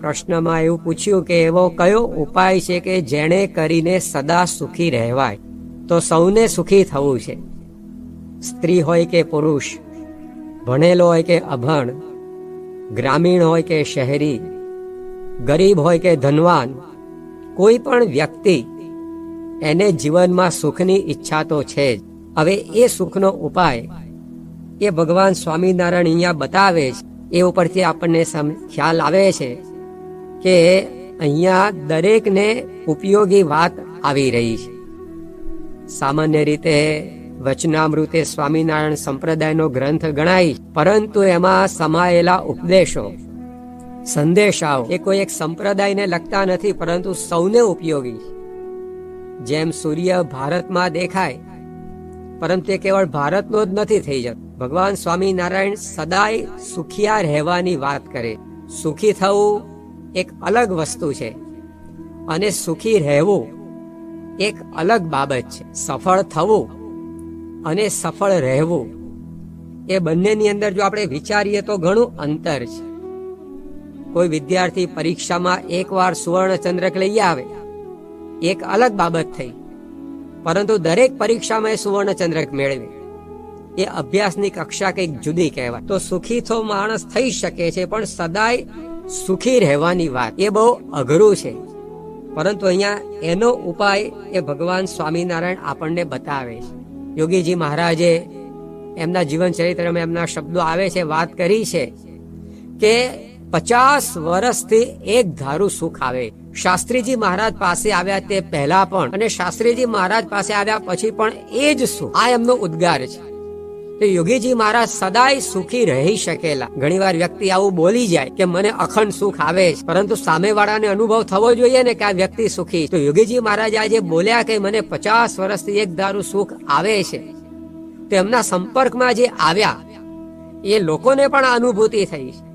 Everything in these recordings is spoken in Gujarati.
પ્રશ્નમાં એવું પૂછ્યું કે એવો કયો ઉપાય છે કે જેણે કરીને સદા સુખી રહેવાય? તો સૌને સુખી થવું છે. સ્ત્રી હોય કે પુરુષ, ભણેલો હોય કે અભણ, ગ્રામીણ હોય કે શહેરી, ગરીબ હોય કે ધનવાન, કોઈ પણ વ્યક્તિ એને જીવનમાં સુખની ઈચ્છા તો છે જ. હવે એ સુખનો ઉપાય એ ભગવાન સ્વામિનારાયણ અહીંયા બતાવે છે. એ ઉપરથી આપણને ખ્યાલ આવે છે કે અહીંયા દરેકને ઉપયોગી વાત આવી રહી છે. સામાન્ય રીતે વચનામૃતે સ્વામિનારાયણ સંપ્રદાયનો ગ્રંથ ગણાય, પરંતુ એમાં સમાયેલા ઉપદેશો, સંદેશાઓ એ કોઈ એક સંપ્રદાયને લગતા નથી, પરંતુ સૌને ઉપયોગી. જેમ સૂર્ય ભારતમાં દેખાય, પરંતુ એ કેવળ ભારતનો જ નથી થઈ જતો. ભગવાન સ્વામિનારાયણ સદાય સુખિયા રહેવાની વાત કરે. સુખી થવું એક અલગ વસ્તુ છે. અને સુખી રહેવું એક અલગ બાબત છે. સફળ થવું અને સફળ રહેવું એ બંનેની અંદર જો આપણે વિચારીએ તો ઘણું અંતર છે. કોઈ વિદ્યાર્થી પરીક્ષામાં એકવાર સુવર્ણ ચંદ્રક લઈ આવે, એક અલગ બાબત થઈ. પરંતુ દરેક પરીક્ષામાં એ સુવર્ણ ચંદ્રક મેળવે. એ અભ્યાસની કક્ષા કંઈક જુદી કહેવાય. તો સુખી તો માણસ થઈ શકે છે, પણ સદાય સુખી રહેવાની વાત એ બહુ અઘરું છે. પરંતુ અહીંયા એનો ઉપાય એ ભગવાન સ્વામિનારાયણ આપણને બતાવે છે. યોગીજી મહારાજે એમના જીવન ચરિત્રમાં એમના શબ્દો આવે છે, વાત કરી છે કે પચાસ વર્ષથી એક ધારું સુખ આવે. શાસ્ત્રીજી મહારાજ પાસે આવ્યા તે પહેલા પણ અને શાસ્ત્રીજી મહારાજ પાસે આવ્યા પછી પણ એ જ સુખ. આ એમનો ઉદ્ગાર છે. તો યોગીજી મહારાજ સદાય સુખી રહી શકેલા. ઘણીવાર વ્યક્તિ આવું બોલી જાય કે મને અખંડ સુખ આવે છે, પરંતુ સામેવાળાને અનુભવ થવો જોઈએ ને કે આ વ્યક્તિ સુખી તો યોગીજી મહારાજ આજે બોલ્યા કે મને પચાસ વર્ષથી એક દારૂ સુખ આવે છે. તો એમના સંપર્કમાં જે આવ્યા, એ લોકોને પણ અનુભૂતિ થઈ છે.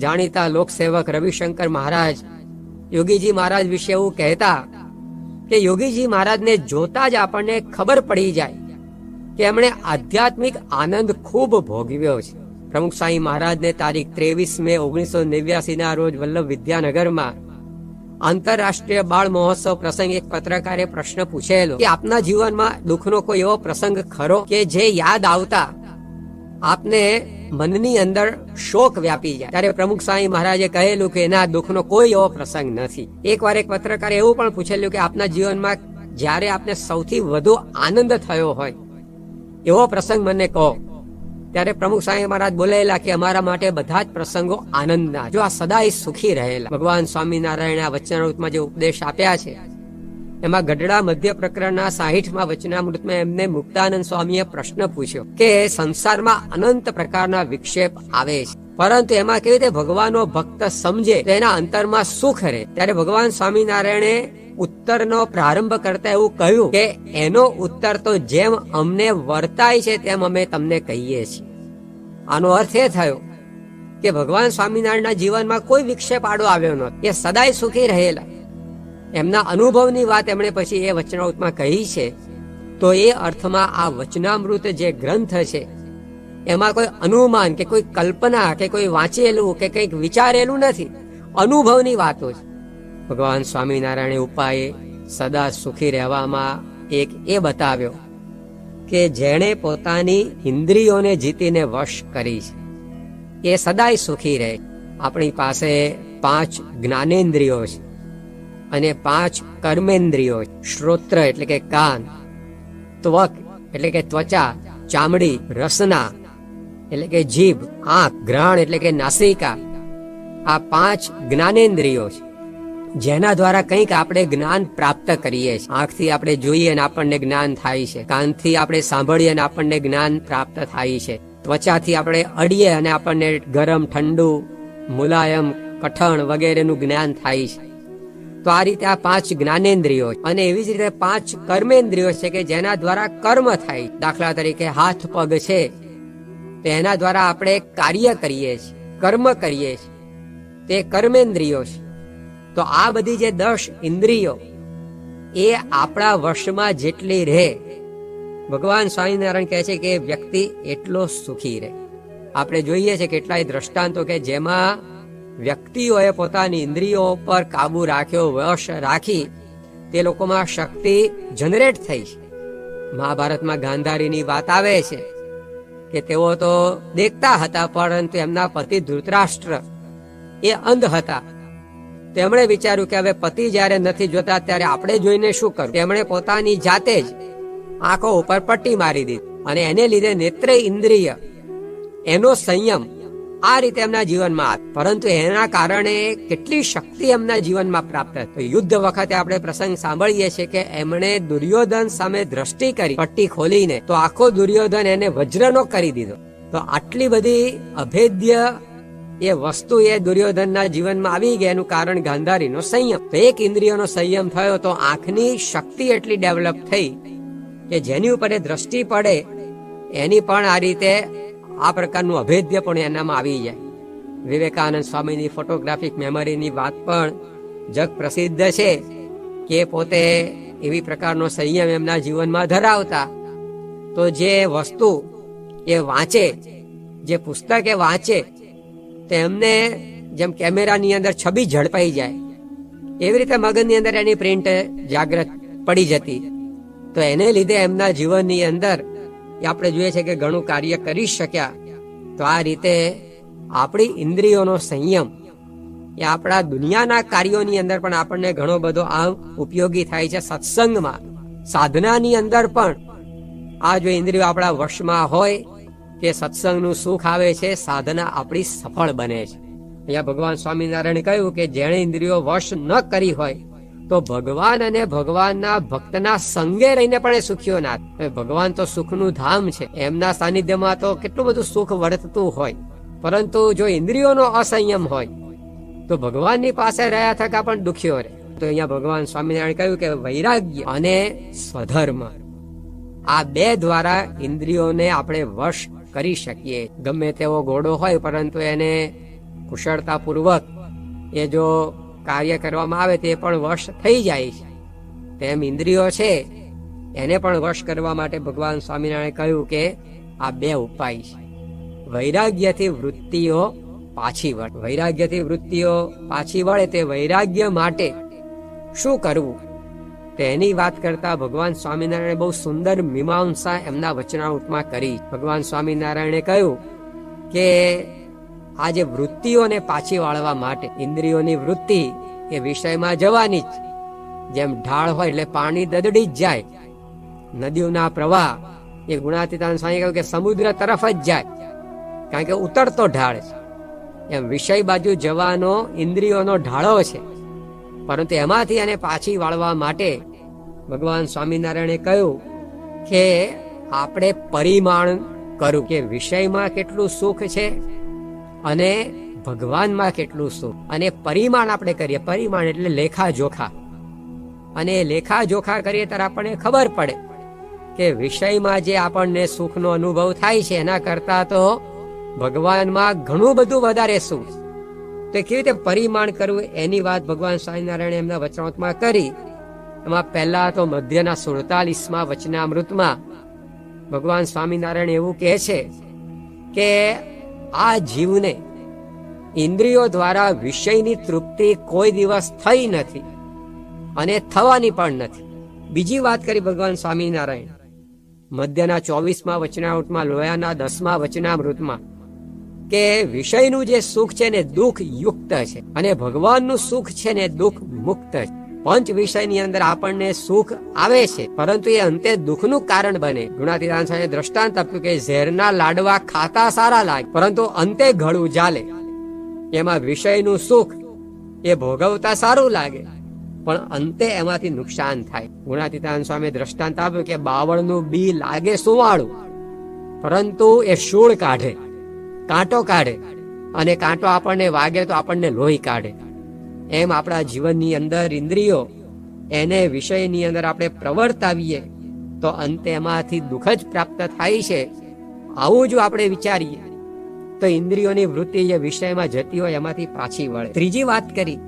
જાણીતા લોકસેવક રવિશંકર મહારાજ, યોગીજી મહારાજ વિશે એવું કહેતા કે યોગીજી મહારાજને જોતા જ આપણને ખબર પડી જાય કે એમણે આધ્યાત્મિક આનંદ ખૂબ ભોગવ્યો છે. પ્રમુખ સાંઈ મહારાજને તારીખ ત્રેવીસ મે ઓગણીસો નેવ્યાસીના રોજ વલ્લભ વિદ્યાનગરમાં આંતરરાષ્ટ્રીય બાળ મહોત્સવ પ્રસંગ એક પત્રકારે પ્રશ્ન પૂછેલો કે આપના જીવનમાં દુઃખનો કોઈ એવો પ્રસંગ ખરો કે જે યાદ આવતા આપને મનની અંદર શોક વ્યાપી જાય? ત્યારે પ્રમુખ સ્વામી મહારાજે કહેલું કે એના દુઃખનો કોઈ એવો પ્રસંગ નથી. એકવાર એક પત્રકારે એવું પણ પૂછેલું કે આપના જીવનમાં જ્યારે આપને સૌથી વધુ આનંદ થયો હોય એવો પ્રસંગ મને કહો. ત્યારે પ્રમુખ સ્વામી મહારાજ બોલેલા કે અમારા માટે બધા જ પ્રસંગો આનંદના. જો આ સદાય સુખી રહેલા. ભગવાન સ્વામિનારાયણ આ વચનામૃતમાં જે ઉપદેશ આપ્યા છે, એમાં ગઢડા મધ્ય પ્રકરણના સાહીઠમાં વચનામૃતમાં એમને મુક્તાનંદ સ્વામીએ પ્રશ્ન પૂછ્યો કે સંસારમાં અનંત પ્રકારના વિક્ષેપ આવે છે. પરંતુ એમાં કેવી રીતે ભગવાનનો ભક્ત સમજે તેના અંતરમાં સુખ રહે. ત્યારે ભગવાન સ્વામિનારાયણે ઉત્તરનો પ્રારંભ કરતા એવું કહ્યું કે, એનો ઉત્તર તો જેમ અમને વર્તાય છે તેમ અમે તમને કહીએ છીએ. આનો અર્થ એ થયો કે ભગવાન સ્વામિનારાયણના જીવનમાં કોઈ વિક્ષેપ આડો આવ્યો નહોતો. એ સદાય સુખી રહેલા. એમના અનુભવની વાત એમણે પછી એ વચનામૃતમાં કહી છે. તો એ અર્થમાં આ વચનામૃત જે ગ્રંથ છે, એમાં કોઈ અનુમાન કે કોઈ કલ્પના કે કોઈ વાંચેલું કે કંઈક વિચારેલું નથી. અનુભવની વાતો છે. ભગવાન સ્વામિનારાયણ ઉપાય સદા સુખી રહેવામાં એક એ બતાવ્યો કે જેણે પોતાની ઇન્દ્રિયોને જીતીને વશ કરી છે, એ સદાય સુખી રહે. આપણી પાસે પાંચ જ્ઞાનેન્દ્રિયો છે અને પાંચ કર્મેન્દ્રિયો. શ્રોત્ર એટલે કે કાન, ત્વક એટલે કે ત્વચા, ચામડી, રસના એટલે કે જીભ, આંખ ગ્રહણ એટલે કે નાસિકા. આ પાંચ જ્ઞાનેન્દ્રિયો છે. જેના દ્વારા કંઈક આપણે જ્ઞાન પ્રાપ્ત કરીએ છીએ. આંખથી આપણે જોઈએ અને આપણને જ્ઞાન થાય છે. કાનથી આપણે સાંભળીએ અને આપણને જ્ઞાન પ્રાપ્ત થાય છે. ત્વચાથી આપણે અડીએ અને આપણને ગરમ, ઠંડુ, મુલાયમ, કઠણ વગેરેનું જ્ઞાન થાય છે. તો આ રીતે આ પાંચ જ્ઞાનેન્દ્રિયો અને એવી જ રીતે પાંચ કર્મેન્દ્રિયો છે કે જેના દ્વારા કર્મ થાય. દાખલા તરીકે હાથ, પગ છે. તેના દ્વારા આપણે કાર્ય કરીએ છીએ, કર્મ કરીએ છીએ. તે કર્મેન્દ્રિયો છે. તો આ બધી જે દસ ઇન્દ્રિયો એ આપણા વશમાં જેટલી રહે, ભગવાન સ્વામિનારાયણ કહે છે કે વ્યક્તિ એટલો સુખી રહે. આપણે જોઈએ છે કેટલાય દ્રષ્ટાંતો કે જેમાં વ્યક્તિઓએ પોતાની ઇન્દ્રિયો પર કાબુ રાખ્યો, વશ રાખી તે લોકોમાં શક્તિ જનરેટ થઈ છે. મહાભારતમાં ગાંધારીની વાત આવે છે કે તેઓ તો દેખતા હતા, પરંતુ એમના પતિ ધૃતરાષ્ટ્ર એ અંધ હતા. તેમણે વિચાર્યું કે હવે પતિ જ્યારે નથી જોતા, ત્યારે આપણે જોઈને શું કરવું તેમણે પોતાની જાતે જ આંખો ઉપર પટ્ટી મારી દીધી અને એને લીધે નેત્ર ઇન્દ્રિય, એનો સંયમ આ રીતે એમના જીવનમાં હતો પરંતુ એના કારણે કેટલી શક્તિ એમના જીવનમાં પ્રાપ્ત થઈ. યુદ્ધ વખતે આપણે પ્રસંગ સાંભળીએ છીએ કે એમણે દુર્યોધન સામે દ્રષ્ટિ કરી, પટ્ટી ખોલીને તો આખો દુર્યોધન એને વજ્રનો કરી દીધો. તો આટલી બધી અભેદ્ય એ વસ્તુ એ દુર્યોધનના જીવનમાં આવી ગઈ, એનું કારણ ગાંધારીનો સંયમ. એક ઇન્દ્રિયોનો સંયમ થયો તો આંખની શક્તિ એટલી ડેવલપ થઈ કે જેની ઉપર એ દ્રષ્ટિ પડે, એની પણ આ રીતે આ પ્રકારનું અભેદ્ય પણ એનામાં આવી જાય. વિવેકાનંદ સ્વામીની ફોટોગ્રાફિક મેમરીની વાત પણ જગ પ્રસિદ્ધ છે કે પોતે એવી પ્રકારનો સંયમ એમના જીવનમાં ધરાવતા. તો જે વસ્તુ એ વાંચે, જે પુસ્તક એ વાંચે તેમને જેમ કેમેરાની અંદર છબી ઝડપાઈ જાય, એવી રીતે મગજની અંદર એની પ્રિન્ટ જાગ્રત પડી જતી. તો એને લીધે એમના જીવનની અંદર આપણે જોઈએ છે કે ઘણું કાર્ય કરી શક્યા. તો આ રીતે આપણી ઇન્દ્રિયોનો સંયમ એ આપણા દુનિયાના કાર્યોની અંદર પણ આપણને ઘણો બધો આમ ઉપયોગી થાય છે સત્સંગમાં. સાધનાની અંદર પણ આ જો ઇન્દ્રિયો આપણા વશમાં હોય કે સત્સંગનું સુખ આવે છે, સાધના આપણી સફળ બને છે. અહીંયા ભગવાન સ્વામિનારાયણ કહ્યું કે જેણે ઇન્દ્રિયો વશ ન કરી હોય, તો ભગવાન અને ભગવાનના ભક્તના સંગે રહીને પણ એ સુખીઓ ના ભગવાન તો સુખનું ધામ છે, એમના સાનિધ્યમાં તો કેટલું બધું સુખ વર્તતું હોય. પરંતુ જો ઇન્દ્રિયોનો અસંયમ હોય, તો ભગવાનની પાસે રહ્યા થકા પણ દુખ્યો રહે. તો અહીંયા ભગવાન સ્વામિનારાયણ કહ્યું કે વૈરાગ્ય અને સ્વધર્મ આ બે દ્વારા ઇન્દ્રિયોને આપણે વશ કરી શકીએ. ગમે તેવો ઘોડો હોય, પરંતુ એને કુશળતાપૂર્વક એ જો કાર્ય કરવામાં આવે, તે પણ વશ થઈ જાય છે. તેમ ઇન્દ્રિયો છે, એને પણ વશ કરવા માટે ભગવાન સ્વામિનારાયણે કહ્યું કે આ બે ઉપાય છે. વૈરાગ્યથી વૃત્તિઓ પાછી વળે વૈરાગ્યથી વૃત્તિઓ પાછી વળે તે વૈરાગ્ય માટે શું કરવું? તેની વાત કરતા ભગવાન સ્વામિનારાયણે બહુ સુંદર મીમાંસા એમના વચનામૃતમાં કરી. ભગવાન સ્વામિનારાયણે કહ્યું કે આ જે વૃત્તિઓને પાછી વાળવા માટે, ઇન્દ્રિયોની વૃત્તિ એ વિષયમાં જવાની જ. જેમ ઢાળ હોય એટલે પાણી દદડી જ જાય. નદીઓના પ્રવાહ એ ગુણાતીતાન સ્વામી કહ્યું કે સમુદ્ર તરફ જ જાય. કારણ કે ઉતરતો ઢાળ છે. એમ વિષય બાજુ જવાનો ઇન્દ્રિયોનો ઢાળો છે. પરંતુ એમાંથી એને પાછી વાળવા માટે ભગવાન સ્વામિનારાયણે કહ્યું કે આપણે પરિમાણ કરું કે વિષયમાં કેટલું સુખ છે અને ભગવાનમાં કેટલું સુખ. અને પરિમાણ આપણે કરીએ. પરિમાણ એટલે લેખા જોખા. અને લેખા જોખા કરીએ ત્યારે આપણને ખબર પડે કે વિષયમાં જે આપણને સુખનો અનુભવ થાય છે, એના કરતા તો ભગવાનમાં ઘણું બધું વધારે સુખ. તો કેવી રીતે પરિમાણ કરવું એની વાત ભગવાન સ્વામિનારાયણે એમના વચનામૃતમાં કરી. એમાં પહેલા તો મધ્યના સુડતાલીસમાં વચનામૃતમાં ભગવાન સ્વામિનારાયણ એવું કહે છે કે આ જીવને ઇન્દ્રિયો દ્વારા વિષયની તૃપ્તિ કોઈ દિવસ થઈ નથી અને થવાની પણ નથી. બીજી વાત કરી ભગવાન સ્વામિનારાયણ. મધ્યના ચોવીસમાં વચનામૃતમાં, લોયાના દસમા વચનામૃતમાં કે વિષયનું જે સુખ છે ને દુઃખ યુક્ત છે અને ભગવાનનું સુખ છે ને દુઃખ મુક્ત છે. પંચ વિષયની અંદર આપણને સુખ આવે છે, પરંતુ એ અંતે દુઃખનું કારણ બને. ગુણાતીતાન સાહેબ દ્રષ્ટાંત આપ્યું કે ઝેરના લાડવા ખાતા સારા લાગે, પરંતુ અંતે ઘળું જાલે. એમાં વિષયનું સુખ એ ભોગવતા સારું લાગે, પણ અંતે એમાંથી નુકસાન થાય. ગુણાતીતાન સ્વામી દ્રષ્ટાંત આપ્યું કે બાવળનું બી લાગે સુવાળું, પરંતુ એ શૂળ કાઢે. કાંટો કાઢે. અને કાંટો આપણને વાગે તો આપણને લોહી કાઢે. એમ આપણા જીવનની અંદર ઇન્દ્રિયો એને વિષયની અંદર આપણે પ્રવર્તાવીએ, તો અંતે એમાંથી દુઃખ જ પ્રાપ્ત થાય છે. આવું જો આપણે વિચારીએ, તો ઇન્દ્રિયોની વૃત્તિ જે વિષયમાં જતી હોય એમાંથી પાછી વળે. ત્રીજી વાત કરી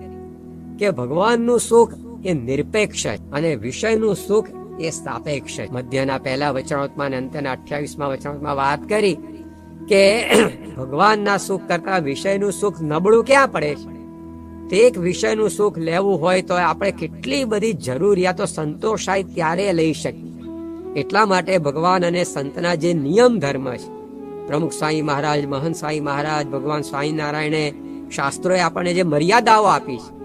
કે ભગવાનનું સુખ એ નિરપેક્ષ છે અને વિષયનું સુખ એ સાપેક્ષ છે મધ્યના પહેલા વચનોત્માન અંતના અઠ્યાવીસમાં વચનોત્માં વાત કરી કે ભગવાનના સુખ કરતા વિષયનું સુખ નબળું ક્યાં પડે છે? તે એક વિષયનું સુખ લેવું હોય તો આપણે કેટલી બધી જરૂરિયાતો સંતોષાય ત્યારે લઈ શકીએ. એટલા માટે ભગવાન અને સંતના જે નિયમ ધર્મ છે, પ્રમુખ સ્વામી મહારાજ, મહંત સ્વામી મહારાજ, ભગવાન સ્વામિનારાયણે શાસ્ત્રોએ આપણને જે મર્યાદાઓ આપી છે,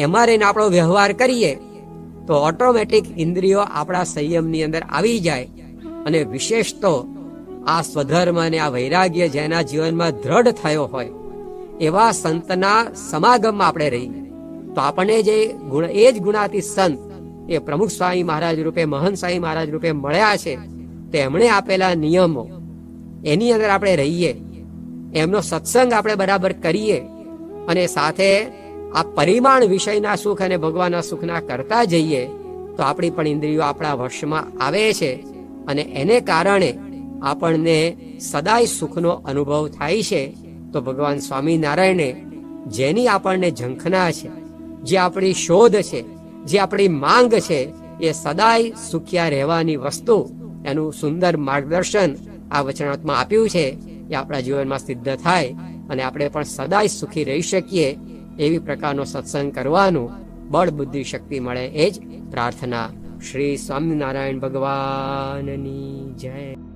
એમાં રહીને આપણો વ્યવહાર કરીએ, તો ઓટોમેટિક ઇન્દ્રિયો આપણા સંયમની અંદર આવી જાય. અને વિશેષ તો આ સ્વધર્મ અને આ વૈરાગ્ય જેના જીવનમાં દ્રઢ થયો હોય, એવા સંતના સમાગમમાં આપણે રહીએ. તો આપણને જે ગુણ, એ જ ગુણાતી સંત એ પ્રમુખ સ્વામી મહારાજ રૂપે, મહંત સ્વામી મહારાજ રૂપે મળ્યા છે, તો એમણે આપેલા નિયમો, એની અંદર આપણે રહીએ, એમનો સત્સંગ આપણે બરાબર કરીએ, અને સાથે આ પરિમાણ વિષયના સુખ અને ભગવાનના સુખના કરતા જઈએ, તો આપણી પણ ઇન્દ્રિયો આપણા વશમાં આવે છે, અને એને કારણે આપણને સદાય સુખનો અનુભવ થાય છે, તો ભગવાન સ્વામિનારાયણે જેની આપણને ઝંખના છે, જે આપણી શોધ છે, જે આપણી માંગ છે, એ સદાય સુખિયા રહેવાની વસ્તુ એનું સુંદર માર્ગદર્શન આ વચનાત્મા આપ્યું છે, એ આપણા જીવનમાં સિદ્ધ થાય અને આપણે પણ સદાય સુખી રહી શકીએ એવી પ્રકારનો સત્સંગ કરવાનું બળ બુદ્ધિ શક્તિ મળે એ જ પ્રાર્થના. શ્રી સ્વામિનારાયણ ભગવાનની જય.